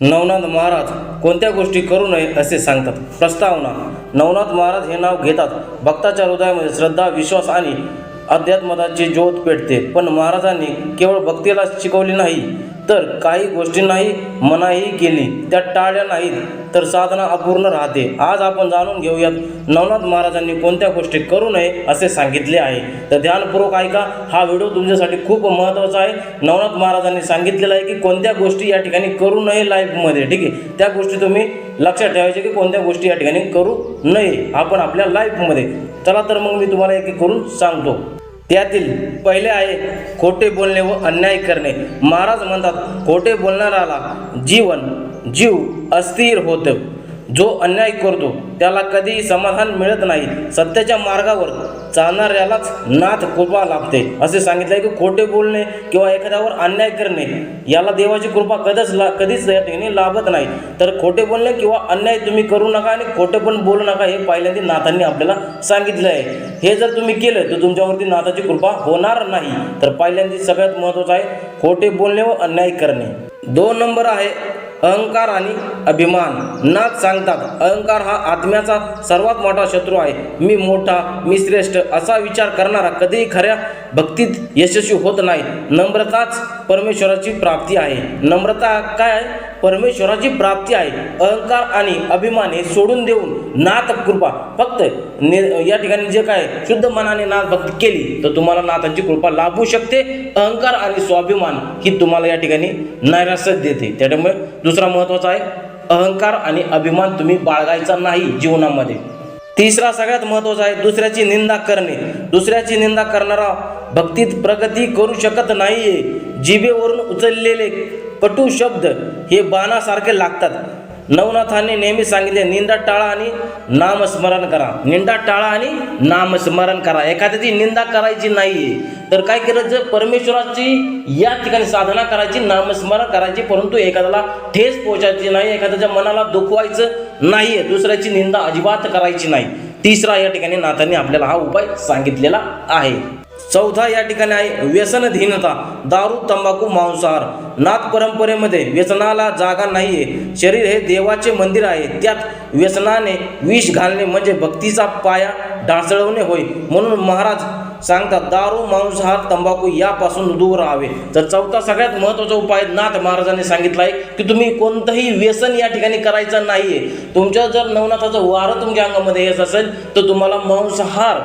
नवनाथ महाराज कोणत्या गोष्टी करू नये असे सांगतात. प्रस्तावना नवनाथ महाराज हे नाव घेतात. भक्ताच्या हृदयामध्ये श्रद्धा विश्वास आणि अध्यात्मताची ज्योत पेटते. पण महाराजांनी केवळ भक्तीला शिकवली नाही. तर काही गोष्टींनाही मनाई केली त्या टाळल्या नाहीत तर साधना अपूर्ण राहते. आज आपण जाणून घेऊयात नवनाथ महाराजांनी कोणत्या गोष्टी करू नये असे सांगितले आहे. तर ध्यानपूर्वक ऐका हा व्हिडिओ तुमच्यासाठी खूप महत्त्वाचा आहे. नवनाथ महाराजांनी सांगितलेलं आहे की कोणत्या गोष्टी या ठिकाणी करू नये लाईफमध्ये ठीक आहे? त्या गोष्टी तुम्ही लक्षात ठेवायचे की कोणत्या गोष्टी या ठिकाणी करू नये आपण आपल्या लाईफमध्ये चला तर मग मी तुम्हाला एक एक करून सांगतो. त्यातील पहिले आहे खोटे बोलणे व अन्याय करणे. महाराज म्हणतात खोटे बोलणाऱ्याला जीवन जीव अस्थिर होतं. जो अन्याय करतो त्याला कधीही समाधान मिळत नाही. सत्याच्या मार्गावर चालणाऱ्यालाच नाथ कृपा लाभते. असे सांगितले की खोटे बोलणे किंवा एखाद्यावर अन्याय करणे याला देवाची कृपा कधीच ला कधीच या ठिकाणी लाभत नाही. तर खोटे बोलणे किंवा अन्याय तुम्ही करू नका आणि खोटे पण बोलू नका हे पहिल्यांदा नाथांनी आपल्याला सांगितलं आहे हे जर तुम्ही केलं तर तुमच्यावरती नाथाची कृपा होणार नाही. तर पहिल्यांदा सगळ्यात महत्त्वाचं आहे खोटे बोलणे व अन्याय करणे. दोन नंबर आहे अहंकार आणि अभिमान. नाथ सांगतात अहंकार हा आत्म्याचा सर्वात मोठा शत्रू आहे. मी मोठा मी श्रेष्ठ असा विचार करणारा कधीही खऱ्या भक्तीत यशस्वी होत नाही. नम्रताच परमेश्वराची प्राप्ती आहे. नम्रता काय? आहे परमेश्वराची प्राप्ती आहे. अहंकार आणि अभिमान हे सोडून देऊन नाथ कृपा. फक्त नि- या ठिकाणी जे काय शुद्ध मनाने नाथ भक्ती केली तर तुम्हाला नाथांची कृपा लाभू शकते. अहंकार आणि स्वाभिमान ही तुम्हाला या ठिकाणी नैराश्य देते. त्याच्यामुळे दुसरा महत्त्वाचा आहे अहंकार आणि अभिमान तुम्ही बाळगायचा नाही जीवनामध्ये. तिसरा सगळ्यात महत्त्वाचा आहे दुसऱ्याची निंदा करणे. दुसऱ्याची निंदा करणारा भक्तीत प्रगती करू शकत नाहीये. जिभेवरून उचललेले कटू शब्द हे बाणासारखे लागतात. नवनाथांनी नेहमी सांगितले निंदा टाळा आणि नामस्मरण करा. निंदा टाळा आणि नामस्मरण करा. एखाद्याची निंदा करायची नाही तर काय करायचं परमेश्वराची या ठिकाणी साधना करायची नामस्मरण करायची परंतु एखाद्याला ठेस पोहोचायची नाही एखाद्याच्या मनाला दुखवायचं नाही दुसऱ्याची निंदा अजिबात करायची नाही. तिसरा या ठिकाणी नाथांनी आपल्याला हा उपाय सांगितलेला आहे. चौथा या ठिकाणी आहे व्यसनधीनता दारू तंबाखू मांसाहार. नाथ परंपरेमध्ये व्यसनाला जागा नाही आहे शरीर हे देवाचे मंदिर आहे. त्यात व्यसनाने विष घालणे म्हणजे भक्तीचा पाया ढासळवणे होय. म्हणून महाराज सांगतात दारू मांसाहार तंबाखू यापासून दूर राहावे. तर चौथा सगळ्यात महत्त्वाचा उपाय नाथ महाराजांनी सांगितला आहे की तुम्ही कोणतंही व्यसन या ठिकाणी करायचं नाही आहे तुमच्या जर नवनाथाचं वारं तुमच्या अंगामध्ये येत असेल तर तुम्हाला मांसाहार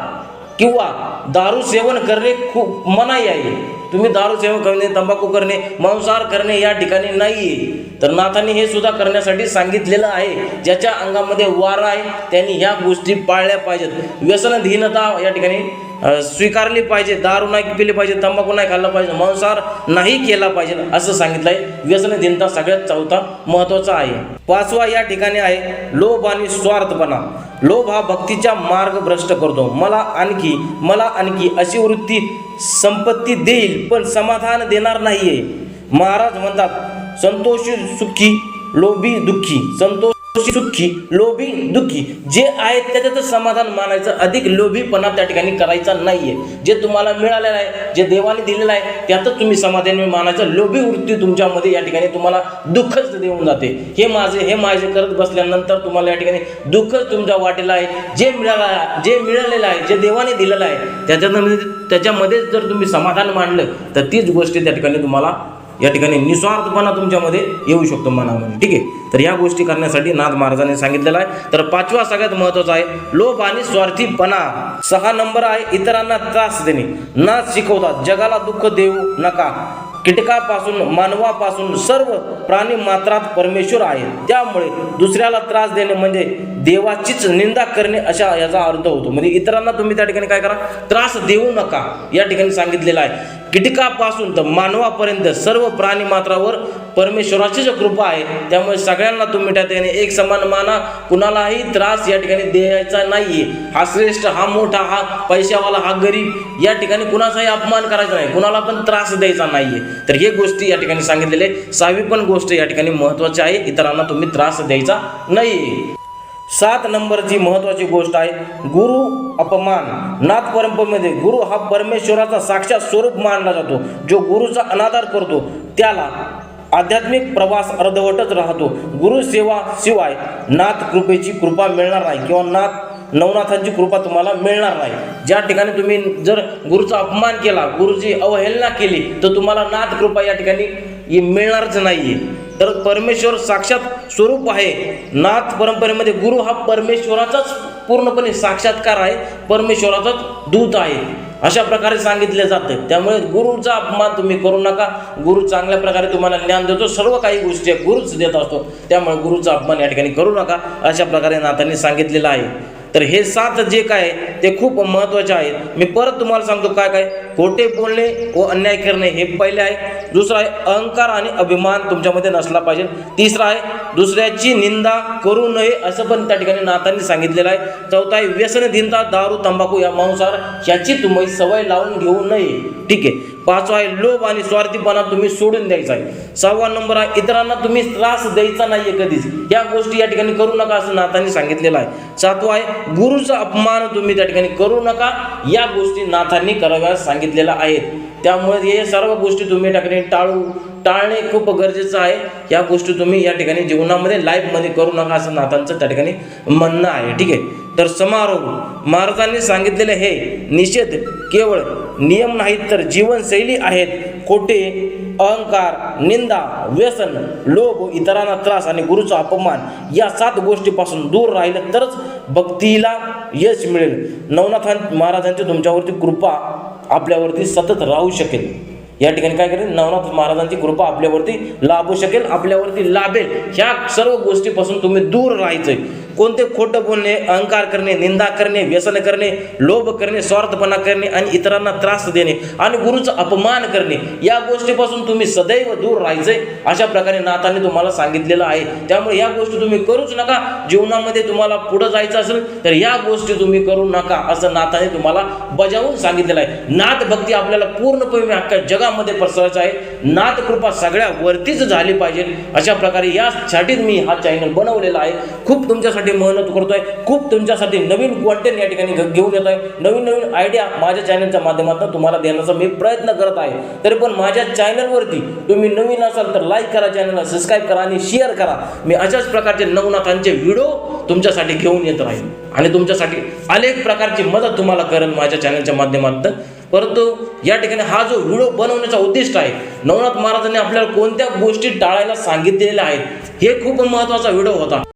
किंवा दारू सेवन करणे खूप मनाई आहे. तुम्ही दारू सेवन करणे तंबाखू करणे मांसाहार करणे या ठिकाणी नाहीये. तर नाथांनी हे सुद्धा करण्यासाठी सांगितलेलं आहे. ज्याच्या अंगामध्ये वार आहे त्यांनी ह्या गोष्टी पाळल्या पाहिजेत. व्यसनधीनता या ठिकाणी स्वीकारली पाहिजे. दारू नाही पिली पाहिजे तंबाखू नाही खाल्ला पाहिजे मांसाहार नाही केला पाहिजे असं सांगितलं आहे व्यसनधीनता सगळ्यात चौथा महत्त्वाचा आहे. पाचवा या ठिकाणी आहे लोभ आणि स्वार्थपणा. लोभ हा भक्तीचा मार्ग भ्रष्ट करतो. मला आणखी मला आणखी अशी वृत्ती संपत्ती देईल पण समाधान देणार नाहीये. महाराज म्हणतात संतोषी सुखी लोभी दुःखी. संतोष सुखी लोभी दुःखी. जे आहे त्याच्यातच समाधान मानायचं. अधिक लोभीपणा त्या ठिकाणी करायचा नाहीये. जे तुम्हाला मिळालेलं आहे जे देवाने दिलेलं आहे त्यातच तुम्ही समाधान मानायचं. लोभी वृत्ती तुमच्यामध्ये या ठिकाणी तुम्हाला दुःखच देऊन जाते. हे माझे हे माझे करत बसल्यानंतर तुम्हाला या ठिकाणी दुःखच तुमच्या वाटेला आहे. जे मिळालं आहे जे मिळालेलं आहे जे देवाने दिलेलं आहे त्याच्यामध्ये त्याच्यामध्येच जर तुम्ही समाधान मांडलं तर तीच गोष्टी त्या ठिकाणी तुम्हाला या ठिकाणी निस्वार्थपणा तुमच्यामध्ये येऊ शकतो मनामध्ये. ठीक आहे? तर या गोष्टी करण्यासाठी नाथ महाराजांनी सांगितलेलं आहे. तर पाचवा सगळ्यात महत्त्वाचा आहे लोभ आणि स्वार्थीपणा. सहा नंबर आहे इतरांना त्रास देणे. नाथ शिकवतात जगाला दुःख देऊ नका. कीटकापासून मानवापासून सर्व प्राणी मात्रात परमेश्वर आहे त्यामुळे दुसऱ्याला त्रास देणे म्हणजे देवाचीच निंदा करणे अशा याचा अर्थ होतो. म्हणजे इतरांना तुम्ही त्या ठिकाणी काय करा त्रास देऊ नका. या ठिकाणी सांगितलेलं आहे. कीटकापासून तर मानवापर्यंत सर्व प्राणी मात्रावर परमेश्वराची जी कृपा आहे त्यामुळे सगळ्यांना तुम्ही त्या ठिकाणी एक समान माना कुणालाही त्रास या ठिकाणी द्यायचा नाहीये. हा श्रेष्ठ हा मोठा हा पैशावाला हा गरीब या ठिकाणी कुणाचाही अपमान करायचा नाही कुणाला पण त्रास द्यायचा नाहीये. तर हे गोष्टी या ठिकाणी सांगितलेले सहावी पण गोष्ट या ठिकाणी महत्वाची आहे इतरांना तुम्ही त्रास द्यायचा नाही सात नंबरची महत्वाची गोष्ट आहे गुरु अपमान. नाथ परंपरेमध्ये गुरु हा परमेश्वराचा साक्षात स्वरूप मानला जातो. जो गुरुचा अनादर करतो त्याला आध्यात्मिक प्रवास अर्धवटच राहतो. गुरुसेवा शिवाय नाथ कृपेची कृपा मिळणार नाही किंवा नाथ नवनाथांची कृपा तुम्हाला मिळणार नाही. ज्या ठिकाणी तुम्ही जर गुरुचा अपमान केला गुरुची अवहेलना केली तर तुम्हाला नाथ कृपा या ठिकाणी मिळणारच नाही आहे तर परमेश्वर साक्षात स्वरूप आहे. नाथ परंपरेमध्ये गुरु हा परमेश्वराचाच पूर्णपणे साक्षात्कार आहे. परमेश्वराचाच दूत आहे. अशा प्रकारे सांगितलं जातं. त्यामुळे गुरुचा अपमान तुम्ही करू नका. गुरु चांगल्या प्रकारे तुम्हाला ज्ञान देतो. सर्व काही गोष्टी गुरुच देत असतो. त्यामुळे गुरुचा अपमान या ठिकाणी करू नका. अशा प्रकारे नाथांनी सांगितलेलं आहे. तर हे सात जे काय आहे, ते खूप महत्त्वाचे आहेत. मी परत तुम्हाला सांगतो काय काय. खोटे बोलणे व अन्याय करणे हे पहिले आहे. दुसरं आहे अहंकार आणि अभिमान तुमच्यामध्ये नसला पाहिजे. तिसरं आहे दुसऱ्याची निंदा करू नये असं पण त्या ठिकाणी नाथांनी सांगितलेलं आहे. चौथा आहे व्यसनधीनता दारू तंबाखू या मांसार याची तुम्ही सवय लावून घेऊ नये. ठीक आहे. पाचवा आहे लोभ आणि स्वार्थीपणा तुम्ही सोडून द्यायचा आहे. सहावा नंबर आहे इतरांना तुम्ही त्रास द्यायचा नाहीये कधीच. या गोष्टी या ठिकाणी करू नका असं नाथांनी सांगितलेलं आहे. सातवा आहे गुरुचा अपमान तुम्ही त्या ठिकाणी करू नका. या गोष्टी नाथांनी कराव्यास सांगितलेल्या आहेत त्यामुळे हे सर्व गोष्टी तुम्ही त्या ठिकाणी टाळू. टाळणे खूप गरजेचं आहे. या गोष्टी तुम्ही या ठिकाणी जीवनामध्ये लाईफमध्ये करू नका असं नाथांचं त्या ठिकाणी म्हणणं आहे. ठीक आहे? तर समारोह. महाराजांनी सांगितलेले हे निषेध केवळ नियम नाहीत तर जीवनशैली आहेत. खोटे अहंकार निंदा व्यसन लोभ इतरांना त्रास आणि गुरुचा अपमान या सात गोष्टीपासून दूर राहिलं तरच भक्तीला यश मिळेल. नवनाथ महाराजांची तुमच्यावरती कृपा आपल्यावरती सतत राहू शकेल. या ठिकाणी काय करेल? नवनाथ महाराजांची कृपा आपल्यावरती लाभू शकेल आपल्यावरती लाभेल. ह्या सर्व गोष्टीपासून तुम्ही दूर राहायचंय. कोणते खोटं बोलणे अहंकार करणे निंदा करणे व्यसन करणे लोभ करणे स्वार्थपणा करणे आणि इतरांना त्रास देणे आणि गुरुचा अपमान करणे या गोष्टीपासून तुम्ही सदैव दूर राहायचंय. अशा प्रकारे नाथाने तुम्हाला सांगितलेलं आहे. त्यामुळे या गोष्टी तुम्ही करूच नका. जीवनामध्ये तुम्हाला पुढं जायचं असेल तर या गोष्टी तुम्ही करू नका असं नाथाने तुम्हाला बजावून सांगितलेलं आहे. नाथ भक्ती आपल्याला पूर्णपणे अख्ख्या जगामध्ये पसरायचं आहे. नाथ कृपा सगळ्या वरतीच झाली पाहिजे. अशा प्रकारे यासाठीच मी हा चॅनल बनवलेला आहे. खूप तुमच्यासाठी मेहनत करतोय. खूप तुमच्यासाठी नवीन कॉन्टेंट या ठिकाणी घेऊन घेऊन आहे नवीन नवीन आयडिया माझ्या चॅनलच्या माध्यमातून तुम्हाला देण्याचा मी प्रयत्न करत आहे. तरी पण माझ्या चॅनलवरती तुम्ही नवीन असाल तर लाईक करा चॅनलला सबस्क्राईब करा आणि शेअर करा. मी अशाच प्रकारचे नवनाथांचे व्हिडिओ तुमच्यासाठी घेऊन येत राहील आणि तुमच्यासाठी अनेक प्रकारची मदत तुम्हाला करेन माझ्या चॅनलच्या माध्यमातून. परंतु या ठिकाणी हा जो व्हिडिओ बनवण्याचा उद्दिष्ट आहे नवनाथ महाराजांनी आपल्याला कोणत्या गोष्टी टाळायला सांगितलेल्या आहेत हे खूप महत्त्वाचा व्हिडिओ होता.